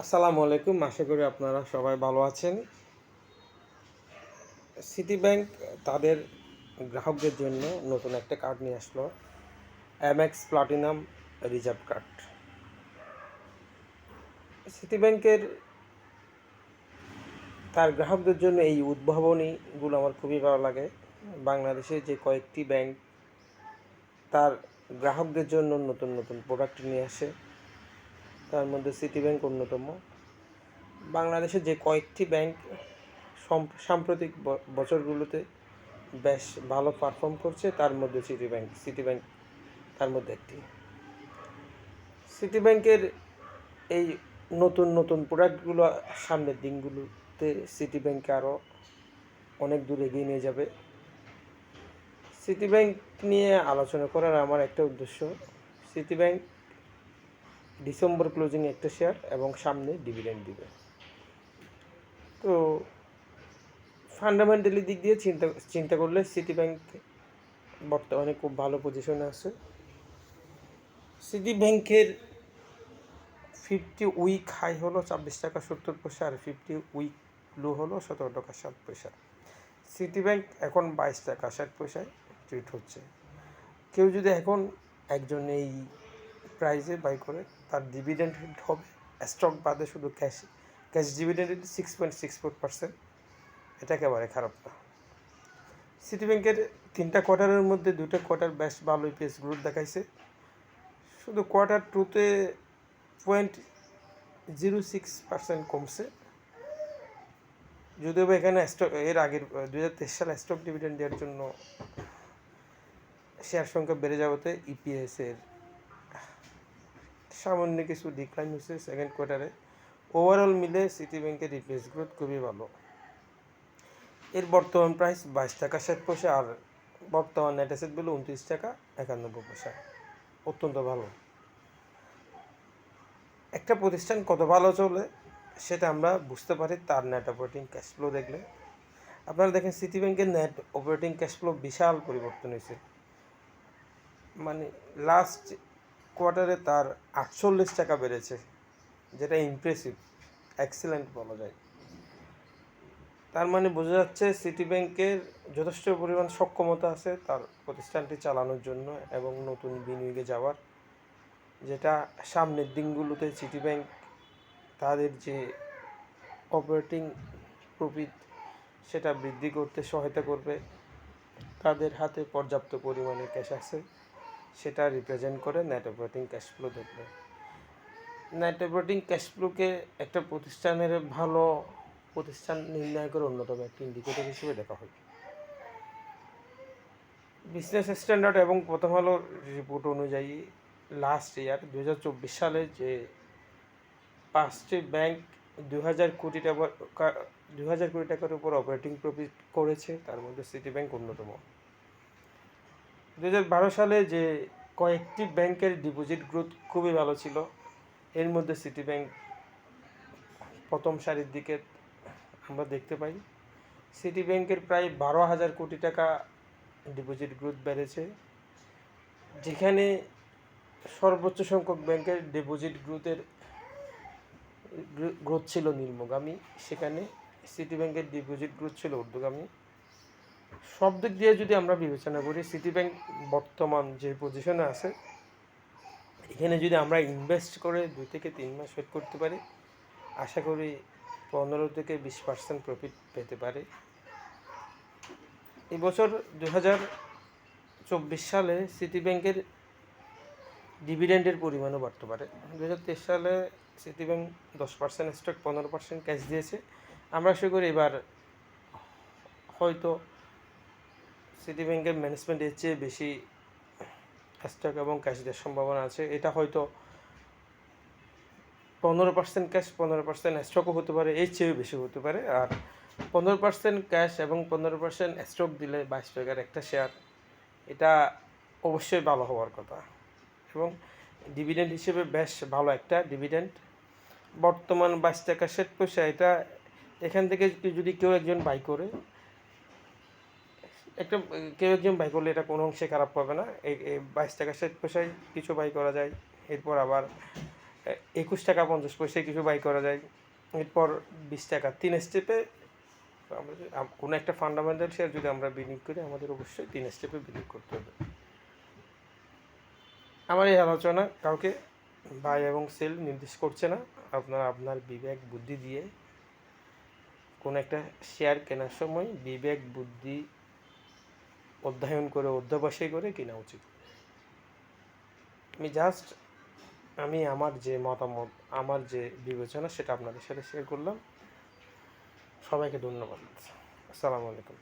আসসালামু আলাইকুম। আশা করি আপনারা সবাই ভালো আছেন। সিটি ব্যাংক তাদের গ্রাহকদের জন্য নতুন একটা কার্ড নিয়ে আসলো। Amex platinum reserve card City ব্যাংকের তার গ্রাহকদের জন্য এই উদ্ভাবনীগুলো আমার খুবই ভালো লাগে। বাংলাদেশে যে কয়েকটি ব্যাংক তার গ্রাহকদের জন্য নতুন নতুন প্রোডাক্ট নিয়ে আসে। তার মধ্যে সিটি ব্যাংক অন্যতম। বাংলাদেশে যে কয়েকটি ব্যাংক সাম্প্রতিক বছরগুলোতে বেশ ভালো পারফর্ম করছে, তার মধ্যে সিটি ব্যাংক সিটি ব্যাংক তার মধ্যে একটি। সিটি ব্যাংকের এই নতুন নতুন প্রোডাক্টগুলো সামনের দিনগুলোতে সিটি ব্যাংকে আরও অনেক দূর এগিয়ে নিয়ে যাবে। সিটি ব্যাংক নিয়ে আলোচনা করার আমার একটা উদ্দেশ্য সিটি ব্যাংক ডিসেম্বর ক্লোজিং একটা শেয়ার এবং সামনে ডিভিডেন্ড দিবে। তো ফান্ডামেন্টালি দিক দিয়ে চিন্তা চিন্তা করলে সিটি ব্যাংক বর্তমানে খুব ভালো পজিশনে আছে। সিটি ব্যাংকের ফিফটি উইক হাই হলো ছাব্বিশ টাকা সত্তর পয়সা আর ফিফটি উইক লো হলো সতেরো টাকা ষাট পয়সা। সিটি ব্যাংক এখন বাইশ টাকা ষাট পয়সায় ট্রিট হচ্ছে। কেউ যদি এখন একজন এই প্রাইজে বাই করে তার ডিভিডেন্ড হবে স্টক বাদে শুধু cash cash dividend six point six four percent এটা একেবারে খারাপ না। সিটি ব্যাংকের তিনটা কোয়ার্টারের মধ্যে দুটো কোয়ার্টার বেশ ভালো ইপিএস গ্রোথ দেখাইছে। শুধু কোয়ার্টার টুতে পয়েন্ট জিরো সিক্স পার্সেন্ট কমছে। যদিও বা এখানে স্টক এর আগের দু হাজার তেইশ সালে স্টক ডিভিডেন্ড দেওয়ার জন্য শেয়ার সংখ্যা বেড়ে যাওয়াতে ইপিএস এর সামান্য কিছু ডিক্লাইন হয়েছে সেকেন্ড কোয়ার্টারে ওভারঅল মিলে সিটি ব্যাংকের ইপিএস গ্রোথ খুবই ভালো। এর বর্তমান প্রাইস বাইশ টাকা ষাট পয়সা আর বর্তমান নেট অ্যাসেট ভ্যালু উনত্রিশ টাকা একানব্বই পয়সা। অত্যন্ত ভালো। একটা প্রতিষ্ঠান কত ভালো চলে সেটা আমরা বুঝতে পারি, তার নেট অপারেটিং ক্যাশ ফ্লো দেখলে। আপনারা দেখেন সিটি ব্যাংকের নেট অপারেটিং ক্যাশ ফ্লো বিশাল পরিবর্তন হয়েছে। মানে লাস্ট কোয়ার্টারে তার আটচল্লিশ টাকা বেড়েছে, যেটা ইমপ্রেসিভ এক্সিলেন্ট বলা যায়। তার মানে বোঝা যাচ্ছে সিটি ব্যাংকের যথেষ্ট পরিমাণ সক্ষমতা আছে তার প্রতিষ্ঠানটি চালানোর জন্য এবং নতুন বিনিয়োগে যাওয়ার। যেটা সামনের দিনগুলোতে সিটি ব্যাংক তাদের যে অপারেটিং প্রফিট সেটা বৃদ্ধি করতে সহায়তা করবে। তাদের হাতে পর্যাপ্ত পরিমাণে ক্যাশ আছে। সেটা রিপ্রেজেন্ট করে নেট অপারেটিং ক্যাশ ফ্লো দেখবে। নেট অপারেটিং ক্যাশ ফ্লোকে একটা প্রতিষ্ঠানের ভালো প্রতিষ্ঠান নির্ণায়কের অন্যতম একটি ইন্ডিকেটর হিসেবে দেখা হয়। বিজনেস স্ট্যান্ডার্ড এবং প্রথম আলোর রিপোর্ট অনুযায়ী লাস্ট ইয়ার দু চব্বিশ সালে যে পাঁচটি ব্যাংক দু হাজার কোটি টাকা দু হাজার কোটি টাকার উপর অপারেটিং প্রফিট করেছে, তার মধ্যে সিটি ব্যাংক অন্যতম। দু হাজার বারো সালে যে কয়েকটি ব্যাংকের ডিপোজিট গ্রোথ খুবই ভালো ছিল, এর মধ্যে সিটি ব্যাংক প্রথম সারির দিকে আমরা দেখতে পাই। সিটি ব্যাংকের প্রায় বারো হাজার কোটি টাকা ডিপোজিট গ্রোথ বেড়েছে, যেখানে সর্বোচ্চ সংখ্যক ব্যাংকের ডিপোজিট গ্রোথের গ্রোথ ছিল নিম্নগামী সেখানে সিটি ব্যাংকের ডিপোজিট গ্রোথ ছিল ঊর্ধ্বগামী। সব দিক দিয়ে যদি আমরা বিবেচনা করি সিটি ব্যাংক বর্তমান যে পজিশনে আছে, এখানে যদি আমরা ইনভেস্ট করে দুই থেকে তিন মাস ওয়েট করতে পারি, আশা করি পনেরো থেকে বিশ পার্সেন্ট প্রফিট পেতে পারে। এই বছর দু হাজার চব্বিশ সালে সিটি ব্যাংকের ডিভিডেন্ডের পরিমাণও বাড়তে পারে। দু হাজার তেইশ সালে সিটি ব্যাংক দশ পার্সেন্ট স্টক পনেরো পার্সেন্ট ক্যাশ দিয়েছে। আমরা আশা করি এবার হয়তো সিটি ব্যাংকের ম্যানেজমেন্ট এর চেয়ে বেশি স্টক এবং ক্যাশ দেওয়ার সম্ভাবনা আছে। এটা হয়তো পনেরো পার্সেন্ট ক্যাশ পনেরো পার্সেন্ট স্টকও হতে পারে, এর চেয়েও বেশি হতে পারে। আর পনেরো পার্সেন্ট ক্যাশ এবং পনেরো পার্সেন্ট স্টক দিলে বাইশ টাকার একটা শেয়ার এটা অবশ্যই ভালো হওয়ার কথা। এবং ডিভিডেন্ড হিসেবে বেশ ভালো একটা ডিভিডেন্ড বর্তমান বাইশ টাকা ষাট পয়সা, এটা এখান থেকে যদি কেউ একজন বাই করে একটা, কেউ একজন বাই করলে এটা কোনো অংশে খারাপ পাবে না। এই বাইশ টাকা, ষাট পয়সায় কিছু বাই করা যায়। এরপর আবার একুশ টাকা, পঞ্চাশ পয়সায় কিছু বাই করা যায়। এরপর বিশ টাকা, তিন স্টেপে আমরা কোনো একটা ফান্ডামেন্টাল শেয়ার যদি আমরা বিনিয়োগ করি, আমাদের অবশ্যই তিন স্টেপে বিনিয়োগ করতে হবে। আমার এই আলোচনা কাউকে বাই এবং সেল নির্দেশ করছে না। আপনার আপনার বিবেক বুদ্ধি দিয়ে কোনো একটা শেয়ার কেনার সময় বিবেক বুদ্ধি অধ্যয়ন করে, অধ্যবসায় করে কেনা উচিত? আমি জাস্ট আমি আমার যে মতামত, আমার যে বিবেচনা সেটা আপনাদের সাথে শেয়ার করলাম। সবাইকে ধন্যবাদ। আসসালামু আলাইকুম।